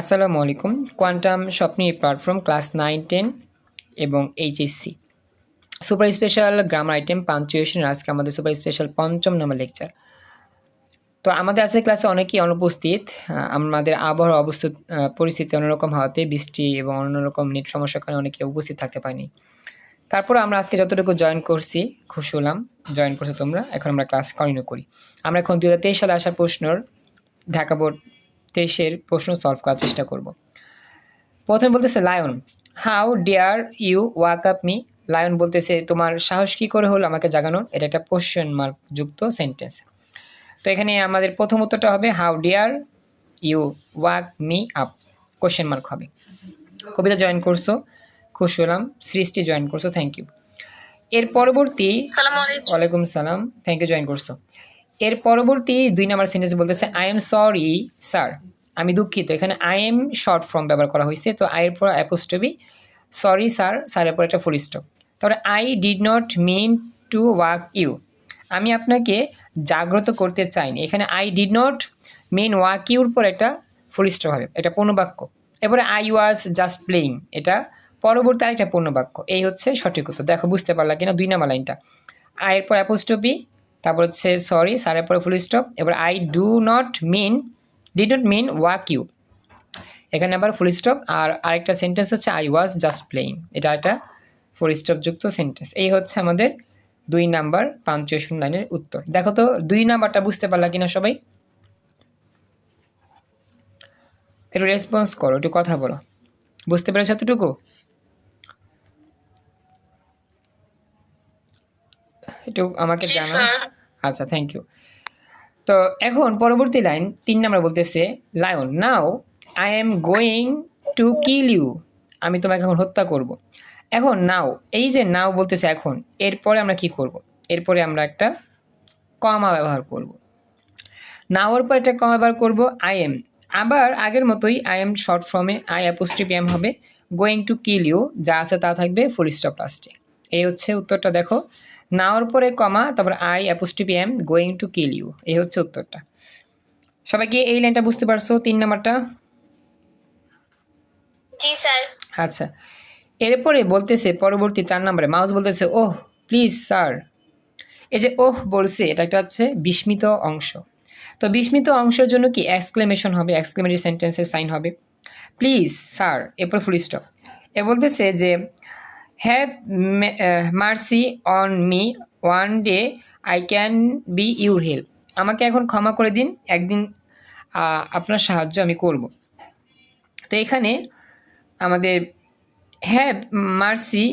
আসসালামু আলাইকুম। কোয়ান্টাম স্বপ্নী প্ল্যাটফর্ম ক্লাস নাইন, টেন এবং HSC. Super special grammar item punctuation. আজকে আমাদের সুপার স্পেশাল পঞ্চম নম্বর লেকচার। তো আমাদের আজকের ক্লাসে অনেকেই অনুপস্থিত। আমাদের আবহাওয়ার অবস্থা পরিস্থিতি অন্যরকম হওয়াতে বৃষ্টি এবং অন্যরকম নেট সমস্যার কারণে অনেকে উপস্থিত থাকতে পারেনি। তারপর আমরা আজকে যতটুকু জয়েন করছি, খুশি হলাম। জয়েন করছ তোমরা। এখন আমরা ক্লাস কন্টিনিউ করি। আমরা এখন দু হাজার তেইশ সালে আসার প্রশ্নর ঢাকা বোর্ড তেইশের প্রশ্ন সলভ করার চেষ্টা করব। প্রথমে বলতেছে lion how dare you wake up me lion বলতেছে তোমার সাহস কী করে হলো আমাকে জাগানোর? এটা একটা কোশ্চেন মার্ক যুক্ত সেন্টেন্স তো এখানে আমাদের প্রথম উত্তরটা হবে how dare you wake me up question mark হবে। কবিতা জয়েন করছ খুশি হলাম। সৃষ্টি জয়েন করছ থ্যাংক ইউ এর পরবর্তী আলাইকুম। ওয়ালাইকুম সালাম। থ্যাংক ইউ জয়েন করছ। এর পরবর্তী দুই নাম্বার সেন্টেন্স বলতেছে আই এম সরি স্যার আমি দুঃখিত। এখানে আই এম শর্ট ফর্ম ব্যবহার করা হয়েছে, তো আই এর পর অ্যাপোস্টবি সরি স্যার স্যারের পর একটা ফুল তারপরে I did not mean to wake you আমি আপনাকে জাগ্রত করতে চাইনি। এখানে I did not mean wake your পর একটা ফুল হবে, এটা পূর্ণবাক্য। এরপরে আই ওয়াজ জাস্ট প্লেইং এটা পরবর্তী আরেকটা পূর্ণবাক্য। এই হচ্ছে সঠিক উত্তর। দেখো, বুঝতে পারলা কিনা দুই নাম্বার লাইনটা। আয়ের পর অ্যাপোস্টপি তারপর হচ্ছে সরি সারের পরে ফুল স্টপ এবার I do not mean did not mean wake you এখানে আবার ফুল স্টপ আর আরেকটা সেন্টেন্স হচ্ছে আই ওয়াজ জাস্ট প্লেইং এটা একটা ফুল স্টপ যুক্ত সেন্টেন্স এই হচ্ছে আমাদের দুই নাম্বার পাঞ্চুয়েশন লাইনের উত্তর। দেখো তো দুই নাম্বারটা বুঝতে পারলা কিনা সবাই? একটু রেসপন্স করো একটু কথা বলো। বুঝতে পেরেছ এতটুকু? একটু আমাকে জি জানা স্যার আচ্ছা থ্যাংক ইউ তো এখন পরবর্তী লাইন, তিন নাম্বার বলতেছে lion now I am going to kill you আমি তোমাকে এখন হত্যা করব। এখন নাও এই যে নাও বলতেছে এখন, এরপরে আমরা কি করব? এরপরে আমরা একটা কমা ব্যবহার করব। নাওর পর একটা কমা ব্যবহার করব আই এম আবার আগের মতোই আই এম শর্ট ফর্মে আই অ্যাপোস্ট্রিপ এম হবে গোয়িং টু কিল ইউ যা আছে তা থাকবে ফুল স্টপ লাস্টে এই হচ্ছে উত্তরটা দেখো। নাওর পরে কমা তারপর I apostrophe M going to kill you. এই হচ্ছে উত্তরটা। সবাই কি এই লাইনটা বুঝতে পারছ তিন নাম্বারটা? জি স্যার। আচ্ছা। এরপরে বলতেছে পরবর্তী চার নম্বরে মাউস বলতেছে ওহ প্লিজ স্যার। এই যে ওহ বলছে এটা একটা হচ্ছে বিস্মিত অংশ। তো বিস্মিত অংশের জন্য কি এক্সক্লেমেশন হবে? এক্সক্লেমেটরি সেন্টেন্সের সাইন হবে। প্লিজ স্যার এরপর ফুল স্টপ এ বলতেছে যে have mercy on me one day I can be your help আমাকে এখন ক্ষমা করে দিন। একদিন আপনার সাহায্য আমি করব। তো এখানে আমাদের have mercy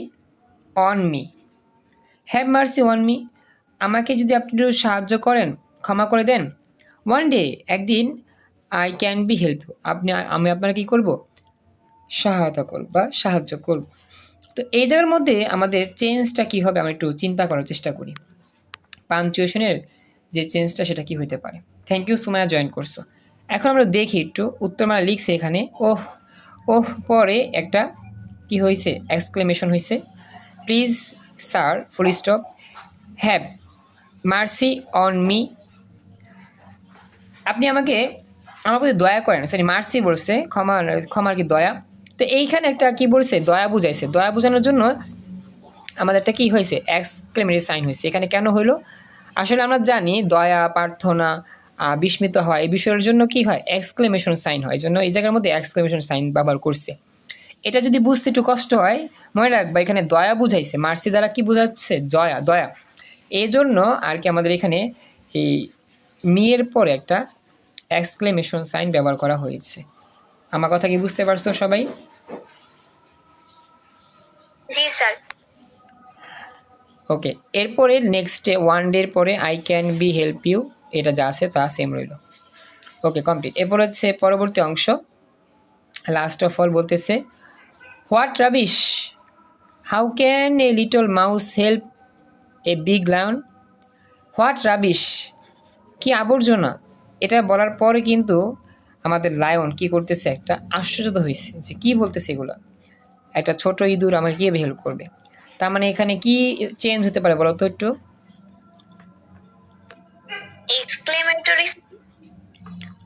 on me have mercy on me আমাকে যদি আপনি একটু সাহায্য করেন, ক্ষমা করে দেন। ওয়ান ডে একদিন আই ক্যান বি হেল্প আপনি, আমি আপনার কী করব? সহায়তা করব বা সাহায্য করব। তো এই জায়গার মধ্যে আমাদের চেঞ্জটা কী হবে, আমরা একটু চিন্তা করার চেষ্টা করি। পাঞ্চুয়েশনের যে চেঞ্জটা সেটা কি হতে পারে। থ্যাংক ইউ সুমায়া জয়েন করছ। এখন আমরা দেখি একটু, উত্তরমালা লিখছে এখানে, ওহ ওহ, পরে একটা কি হয়েছে এক্সক্লেমেশন হয়েছে please sir full stop have mercy on me আপনি আমাকে, আমার প্রতি দয়া করেন সরি মার্সি বলছে, ক্ষমা, ক্ষমার কি দয়া? তো এইখানে একটা কি বলছে? দয়া বুঝাইছে। দয়া বোঝানোর জন্য আমাদের একটা কি হয়েছে? এক্সক্লেমেরি সাইন হয়েছে। এখানে কেন হইল? আসলে আমরা জানি দয়া, প্রার্থনা বিস্মিত হয় এই বিষয়ের জন্য কি হয়? এক্সক্লেমেশন সাইন হয়। জন্য এই জায়গার মধ্যে এক্সক্লেমেশন সাইন ব্যবহার করছে। এটা যদি বুঝতে একটু কষ্ট হয়, মনে রাখবা এখানে দয়া বুঝাইছে। মার্সি দ্বারা কি বোঝাচ্ছে? জয়া, দয়া। এই জন্য আর কি আমাদের এখানে এই মিয়ের পরে একটা এক্সক্লেমেশন সাইন ব্যবহার করা হয়েছে। আমার কথা কি বুঝতে পারছ সবাই? জি স্যার। ওকে এরপরে নেক্সট ওয়ান ডের পরে I can be help you এটা যা আছে তা সেম রইল। ওকে কমপ্লিট এরপর হচ্ছে পরবর্তী অংশ লাস্ট অফ অল বলতেছে what rubbish how can a little mouse help a big lion what rubbish কি আবর্জনা! এটা বলার পরে কিন্তু আমাদের লায়ন কি করতেছে? একটা আশ্চর্য হয়েছে যে কি বলতেছে এগুলা? একটা ছোট ইঁদুর আমাকে কীভাবে হেল্প করবে? তার মানে এখানে কি চেঞ্জ হতে পারে বলো তো একটু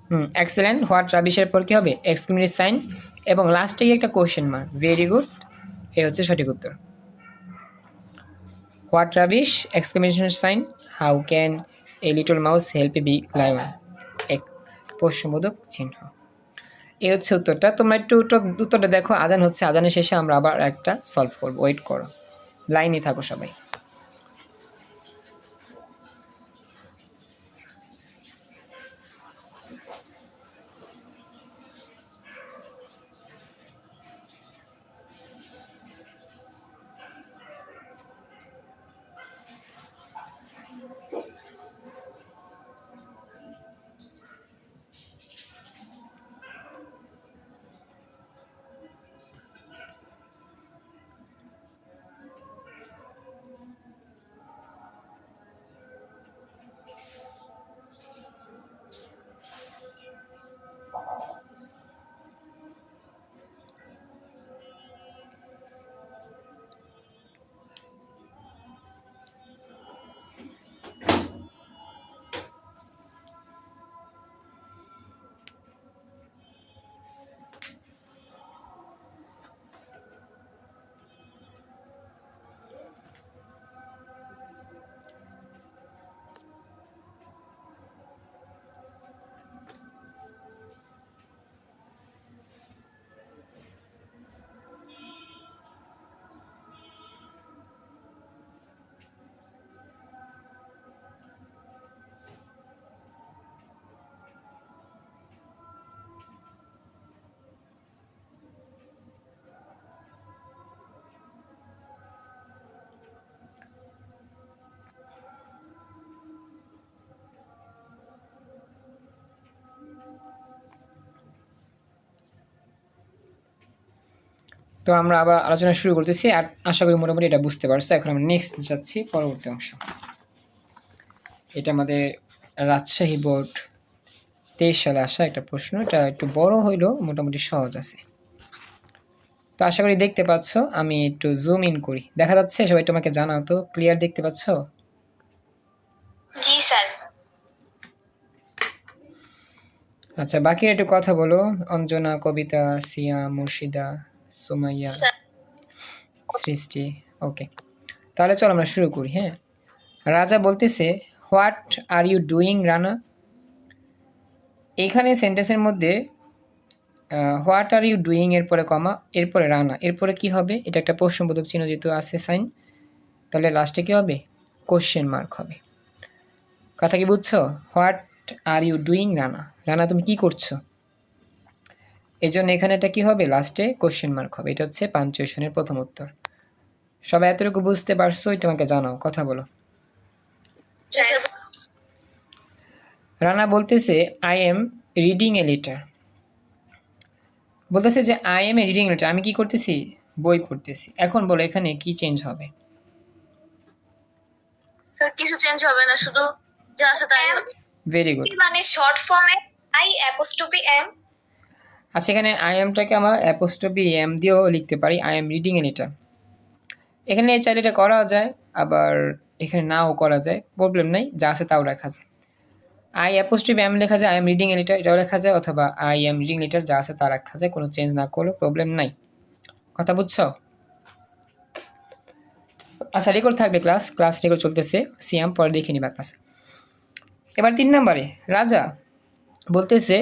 হুম এক্সেলেন্ট হোয়াট রাবিশের পর কী হবে? এক্সক্লেমেটিভ সাইন এবং লাস্টে একটা কোশ্চেন মার্ক ভেরি গুড এই হচ্ছে সঠিক উত্তর। What rubbish exclamation sign how can a little mouse help a big lion এক প্রশ্নবোধক চিহ্ন। এই হচ্ছে উত্তরটা। তোমরা একটু উত্তর- উত্তরটা দেখো। আজান হচ্ছে। আজানের শেষে আমরা আবার একটা সলভ করব। ওয়েট করো। লাইনে থাকো সবাই। তো আমরা আবার আলোচনা শুরু করতেছি আর আশা করি মোটামুটি এটা বুঝতে পারছ। এখন আমরা নেক্সট যাচ্ছি পরবর্তী অংশ। এটা আমাদের রাজশাহী বোর্ড তেইশ সালে আসা একটা প্রশ্ন এটা একটু বড় হইলেও মোটামুটি সহজ আছে। তো আশা করি দেখতে পাচ্ছ আমি একটু জুম ইন করি। দেখা যাচ্ছে সবাই তোমাকে জানাও তো ক্লিয়ার দেখতে পাচ্ছ? জি স্যার। আচ্ছা বাকিরা একটু কথা বলো। অঞ্জনা কবিতা সিয়া মুর্শিদা। সুমাইয়া সৃষ্টি ওকে। তাহলে চলো আমরা শুরু করি হ্যাঁ? রাজা বলতেছে what are you doing Rana? এখানে সেন্টেন্সের মধ্যে হোয়াট আর ইউ ডুইং? এর পরে কমা এরপরে রানা। এরপরে কি হবে? এটা একটা প্রশ্নবোধক চিহ্ন যেহেতু আছে সাইন। তাহলে লাস্টে কি হবে? কোশ্চেন মার্ক হবে। কথা কি বুঝছ? What are you doing Rana? Rana তুমি কি করছ? এই জন্য এখানে এটা কি হবে? লাস্টে কোশ্চেন মার্ক হবে। এটা হচ্ছে পাঞ্চুয়েশনের প্রথম উত্তর। সবাই এতটুকু বুঝতে পারছ? এটা আমাকে জানাও। কথা বলো। রানা বলতেছে I am reading a letter বলতেছে যে I am a reading letter আমি কি করতেছি? বই পড়তেছি। এখন বলো এখানে কি চেঞ্জ হবে? স্যার কিছু চেঞ্জ হবে না। শুধু যা আছে তাই হবে। ভেরি গুড মানে শর্ট ফর্মে আই অ্যাপোস্ট্রফি এম আচ্ছা এখানে আই এমটাকে আমার অ্যাপোস্টপি এম দিয়েও লিখতে পারি। I am reading a letter এখানে চাইলে এটা করা যায়, আবার এখানে নাও করা যায়। প্রবলেম নাই, যা আছে তাও রাখা যায়। আই অ্যাপোস্টপি এম লেখা যায় I am reading a letter এটাও লেখা যায়, অথবা আই এম রিডিং লেটার যা আছে তা রাখা যায়, কোনো চেঞ্জ না করলেও প্রবলেম নাই। কথা বুঝছ? আচ্ছা রেকর্ড থাকবে ক্লাস ক্লাস রেকর্ড চলতেছে সিএম পরে দেখে নিবা ক্লাস এবার তিন নম্বরে, রাজা বলতেছে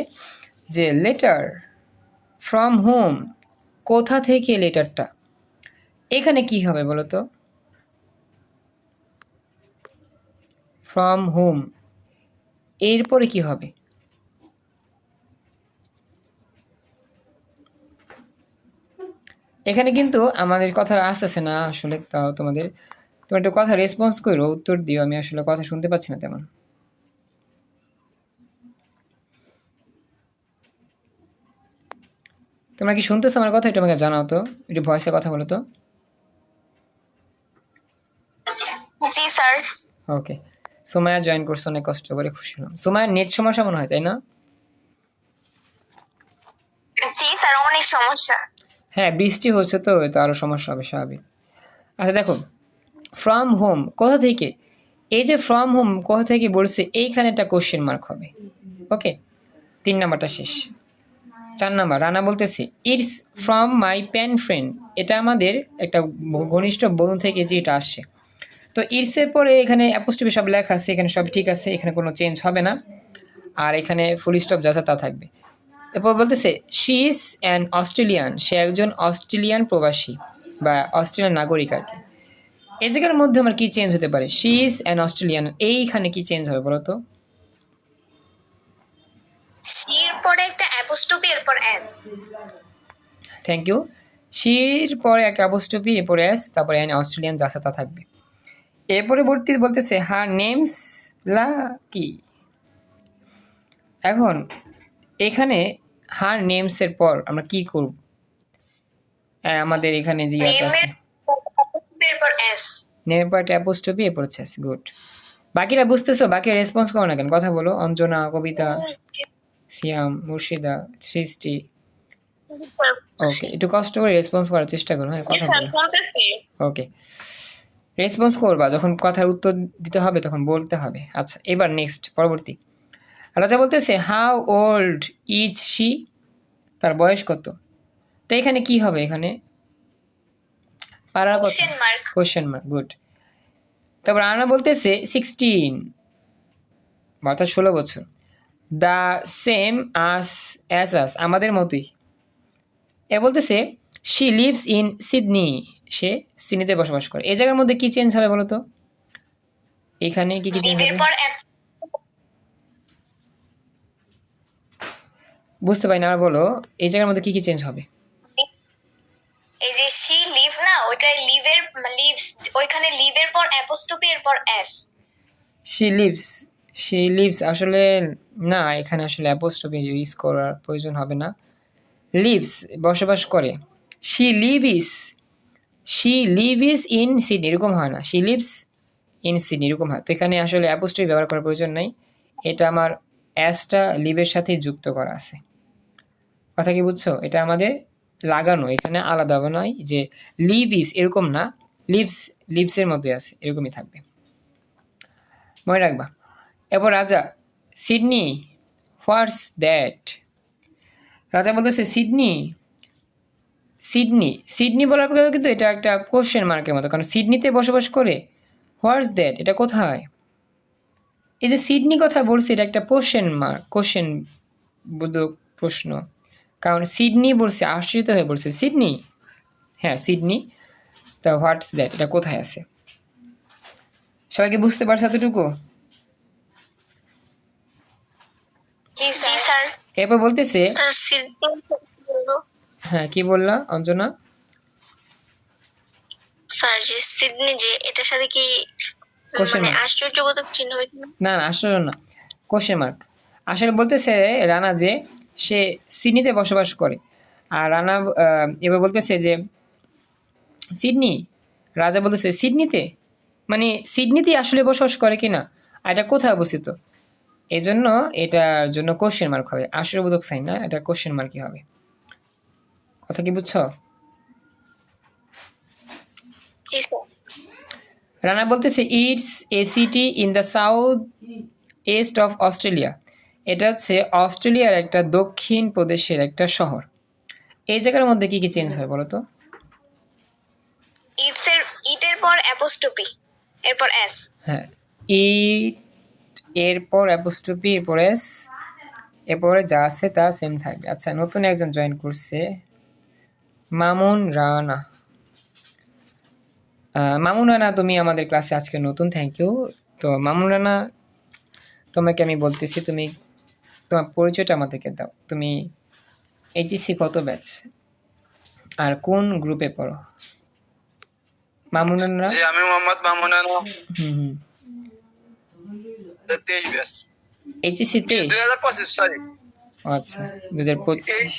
যে লেটার ফ্রম হোম কোথা থেকে লেটারটা এখানে কি হবে বলো তো ফ্রম হোম এরপরে কি হবে? এখানে কিন্তু আমাদের কথা আসতেছে না আসলে, তাও তোমাদের। তোমার একটু কথা রেসপন্স করো, উত্তর দিও, আমি আসলে কথা শুনতে পাচ্ছি না তেমন। তোমরা কি শুনতেছো আমার কথা? একটু আমাকে জানাও তো। একটু ভয়েসে কথা বলো তো। জি স্যার। ওকে সোমায়া জয়েন করছে অনেক কষ্ট করে খুশি হলাম। সোমায়ার নেট সমস্যা মনে হয় তাই না? জি স্যার অনেক সমস্যা। হ্যাঁ বৃষ্টি হচ্ছে তো তো আরও সমস্যা হবে স্বাভাবিক। আচ্ছা দেখো ফ্রম হোম কোথা থেকে? এই যে ফ্রম হোম কোথা থেকে বলছে এইখানে একটা কোশ্চেন মার্ক হবে। ওকে তিন নাম্বারটা শেষ। চার নাম্বার, রানা বলতেছে it's from my pen friend এটা আমাদের একটা ঘনিষ্ঠ বন্ধু থেকে যে এটা আসছে। তো ইটসের পরে এখানে অ্যাপোস্টিপি সব লেখা আছে, এখানে সব ঠিক আছে, এখানে কোনো চেঞ্জ হবে না। আর এখানে ফুল স্টপ যা তা থাকবে। এরপর বলতেছে শি ইজ অ্যান অস্ট্রেলিয়ান সে একজন অস্ট্রেলিয়ান প্রবাসী বা অস্ট্রেলিয়ান নাগরিক আর কি। এই জায়গার মধ্যে আমার কী চেঞ্জ হতে পারে? শি ইজ অ্যান অস্ট্রেলিয়ান এইখানে কি চেঞ্জ হবে বলো তো? পরে একটা অ্যাপোস্ট্রফি এরপর এস থ্যাংক ইউ শির পরে একটা অবস্টপি এরপরে এস তারপরে এখানে অস্ট্রেলিয়ান তা থাকবে। এরপরে বর্তী বলতেছে হার নেমস লা কি? এখন এখানে হার নেমসের পর আমরা কি করব? আমাদের এখানে যে আছে। নেমের পর অ্যাপোস্টপি এরপর গুড বাকিরা বুঝতেছো বাকি রেসপন্স করো না কেন? কথা বলো অঞ্জনা কবিতা। সিয়াম মুর্শিদা সৃষ্টি। ওকে একটু কষ্ট করে রেসপন্স করার চেষ্টা করো হ্যাঁ কথা ওকে রেসপন্স করবা যখন কথার উত্তর দিতে হবে তখন বলতে হবে। আচ্ছা এবার নেক্সট পরবর্তী। রাজা বলতেছে হাউ ওল্ড ইজ শি তার বয়স কত? তো এখানে কি হবে এখানে? পাড়ার কত question mark question mark good তারপর আনা বলতেছে সিক্সটিন অর্থাৎ ষোলো বছর। The same as as as আমাদের মতোই। এ বলতেছে শি লিভস ইন সিডনি সে সিডনিতে বসবাস করে। এই জায়গার মধ্যে কি চেঞ্জ হবে বলতো? এখানে কি কি চেঞ্জ হবে? বুঝতে পারি না আর বলো এই জায়গার মধ্যে কি কি চেঞ্জ হবে? এই যে শি লিভ না ওইটা লিভের লিভস ওইখানে লিভের পর অ্যাপোস্ট্রফি এরপর S she lives she lives আসলে না, এখানে আসলে অ্যাপোস্ট্রফি ইউজ করার প্রয়োজন হবে না। লিভস বসবাস করে। She live is she live is in Sydney এরকম হয় না। শি লিভস ইন সিডনি এরকম হয়। তো এখানে আসলে অ্যাপোস্ট্রফি ব্যবহার করার প্রয়োজন নাই। এটা আমার অ্যাসটা লিভের সাথে যুক্ত করা আছে। কথা কি বুঝছ? এটা আমাদের লাগানো, এখানে আলাদা নয় যে লিভ ইস এরকম না। লিভস লিভসের মধ্যে আছে, এরকমই থাকবে। মনে রাখবা। এরপর রাজা, সিডনি, হোয়াটস দ্যাট? রাজা বলতেছে, সিডনি সিডনি সিডনি বলার পরে কিন্তু এটা একটা কোশ্চেন মার্কের মতো, কারণ সিডনিতে বসবাস করে, হোয়াটস দ্যাট, এটা কোথায়? এই যে সিডনি কথা বলছে, এটা একটা কোশ্চেন মার্ক কোশ্চেন বোধক প্রশ্ন, কারণ সিডনি বলছে আশ্চর্যিত হয়ে বলছে, সিডনি? হ্যাঁ সিডনি, তা হোয়াটস দ্যাট, এটা কোথায় আছে? সবাইকে বুঝতে পারছ এতটুকু? জি স্যার এরপর বলতেছে হ্যাঁ কি বললা অঞ্জনা? স্যার যে সিডনি যে এটার সাথে কি মানে আশ্চর্যবোধক চিহ্ন হয় না না আসলে না। কোশ্চেন মার্ক আসলে বলতেছে রানা যে সে সিডনিতে বসবাস করে। আর রানা আহ, এবার বলতেছে যে সিডনি? রাজা বলতেছে সিডনিতে? মানে সিডনিতে আসলে বসবাস করে কিনা? আর এটা কোথায় অবস্থিত? এই জন্য এটার জন্য কোশ্চেন মার্ক হবে। আশ্চর্যবোধক সাইন না এটা কোশ্চেন মার্কই হবে। কথা কি বুঝছ? রানা বলতেছে it's a city in the south east of Australia এটা হচ্ছে অস্ট্রেলিয়ার একটা দক্ষিণ প্রদেশের একটা শহর। এই জায়গার মধ্যে কি কি চেঞ্জ হয় বলো তো? ইটস এর ইটের পর অ্যাপোস্ট্রফি এরপর এস হ্যাঁ। ইট এরপর অ্যাপোস্ট্রপি এরপর এস এরপরে যা আছে তা সেম থাকবে। আচ্ছা নতুন একজন জয়েন করছে। মামুন রানা। আহ, মামুন রানা তুমি আমাদের ক্লাসে আজকে নতুন থ্যাংক ইউ তো মামুন রানা তোমাকে আমি বলতেছি তুমি তোমার পরিচয়টা আমাদেরকে দাও। তুমি এইচএসসি কত ব্যাচ আর কোন গ্রুপে পড়ো? মামুন রানা? আমি মোহাম্মদ মামুন আলম হুম হুম। তেইশ ব্যাস এইচএসসি তে দুই হাজার পঁচিশ সরি আচ্ছা দু হাজার পঁচিশ।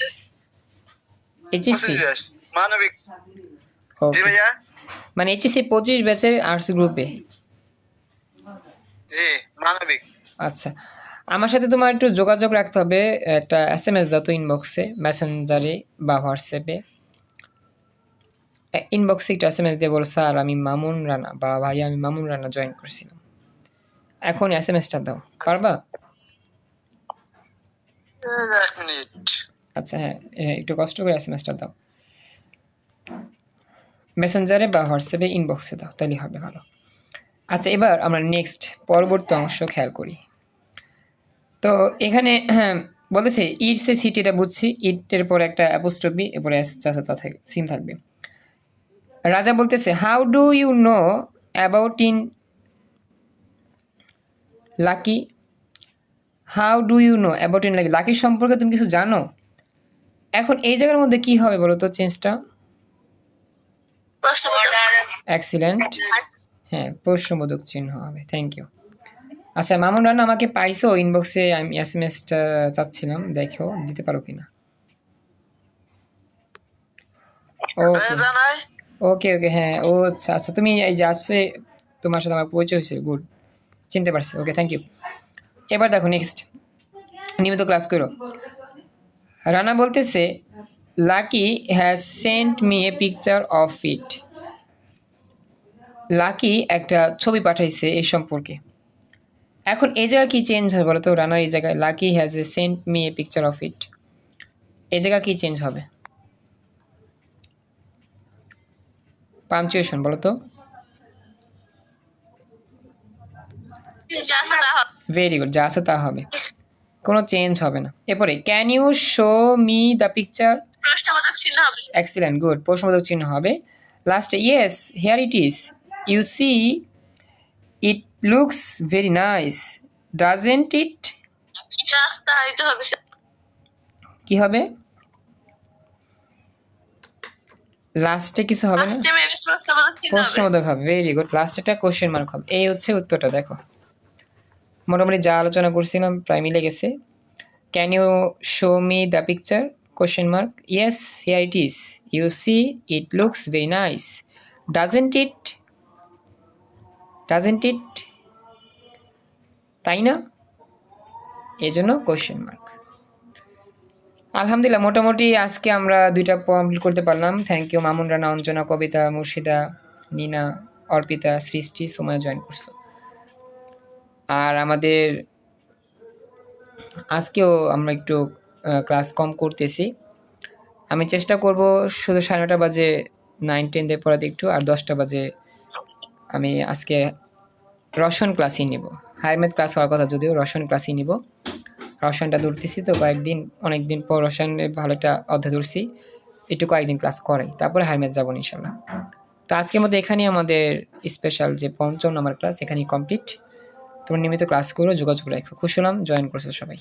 এইচএসসি মানবিক। জি ভাইয়া? মানে এইচএসসি পঁচিশ ব্যাচের আর্টস গ্রুপে জি মানবিক। আচ্ছা আমার সাথে তোমার একটু যোগাযোগ রাখতে হবে একটা এস এম এস দাও তো ইনবক্সে মেসেঞ্জারে বা হোয়াটসঅ্যাপে ইনবক্সে একটু এস এম এস দিয়ে বলো স্যার আমি মামুন রানা বা ভাই আমি মামুন রানা জয়েন করছিলাম। এখন এস এম এসটা দাও। পারবা? আচ্ছা হ্যাঁ একটু কষ্ট করে এস এম এসটা দাও। মেসেঞ্জারে বা হোয়াটসঅ্যাপে ইনবক্সে দাও তাহলে হবে ভালো। আচ্ছা এবার আমরা নেক্সট পরবর্তী অংশ খেয়াল করি। তো এখানে হ্যাঁ, বলতেছে ইটস এ সিটিটা বুঝছি ইটের পর একটা অ্যাপোস্ট্রফি এরপরে সিম থাকবে। রাজা বলতেছে how do you know about in Lucky how do you know about in Lucky Lucky সম্পর্কে তুমি কিছু জানো? এখন এই জায়গার মধ্যে কি হবে বলো তো চেঞ্জটা এক্সিলেন্ট হ্যাঁ প্রশ্নবোধক চিহ্ন হবে থ্যাংক ইউ আচ্ছা মামুন রান্না আমাকে পাইছো ইনবক্সে আমি এস এম এসটা চাচ্ছিলাম দেখো দিতে পারো কিনা? ওকে ওকে ওকে হ্যাঁ ও আচ্ছা আচ্ছা তুমি এই যে আসছে তোমার সাথে আমার পরিচয় হয়েছে গুড চিনতে পারছি। ওকে থ্যাংক ইউ এবার দেখো নেক্সট নিয়মিত ক্লাস করো। রানা বলতেছে Lucky has sent me a picture of it Lucky একটা ছবি পাঠাইছে এই সম্পর্কে। এখন এই জায়গায় কি চেঞ্জ হবে বলো তো? রানার এই জায়গায় Lucky has a sent me a picture of it এই জায়গা কি চেঞ্জ হবে? পাঞ্চুয়েশন বলো তো। ভেরি গুড যা আছে তা হবে। কোনো চেঞ্জ হবে না। এরপরে can you show me the picture প্রশ্নবোধক চিহ্ন হবে। এক্সিলেন্ট গুড প্রশ্নবোধক চিহ্ন হবে। লাস্টে yes here it is you see it looks very nice doesn't it রাস্তা হইতে হবে কি হবে? লাস্টে কিছু হবে না? প্রশ্নবোধক হবে। ভেরি গুড লাস্ট একটা কোশ্চেন মার্ক হবে। এই হচ্ছে উত্তরটা দেখো। মোটামুটি যা আলোচনা করছিলাম, প্রায় মিলে গেছে। Can you show me the picture question mark yes here it is you see it looks very nice doesn't it doesn't it তাই না? এই জন্য কোশ্চেন মার্ক আলহামদুলিল্লাহ, মোটামুটি আজকে আমরা দুইটা কমপ্লিট করতে পারলাম। থ্যাংক ইউ মামুন রানা, অঞ্জনা, কবিতা, মুর্শিদা, নিনা, অর্পিতা, সৃষ্টি, সময় জয়েন করছ। আর আমাদের আজকেও আমরা একটু ক্লাস কম করতেছি। আমি চেষ্টা করব শুধু সাড়ে নটা বাজে নাইন টেন দিয়ে পড়াতে একটু, আর দশটা বাজে আমি আজকে রসন ক্লাসই নিব। হায়ার ক্লাস হওয়ার কথা যদিও রসন ক্লাসই নিব। রসায়নটা ধরতেছি তো, কয়েকদিন অনেক দিন পর রসায়নের ভালো একটা অধ্যায় ধরছি। একটু কয়েকদিন ক্লাস করাই তারপরে হারমেট যাব ইনশাল্লাহ। তো আজকের মধ্যে এখানেই আমাদের স্পেশাল যে পঞ্চম নাম্বার ক্লাস এখানেই কমপ্লিট তোমরা নিয়মিত ক্লাস করো যোগাযোগ রাখো। খুশি হলাম জয়েন করছ সবাই।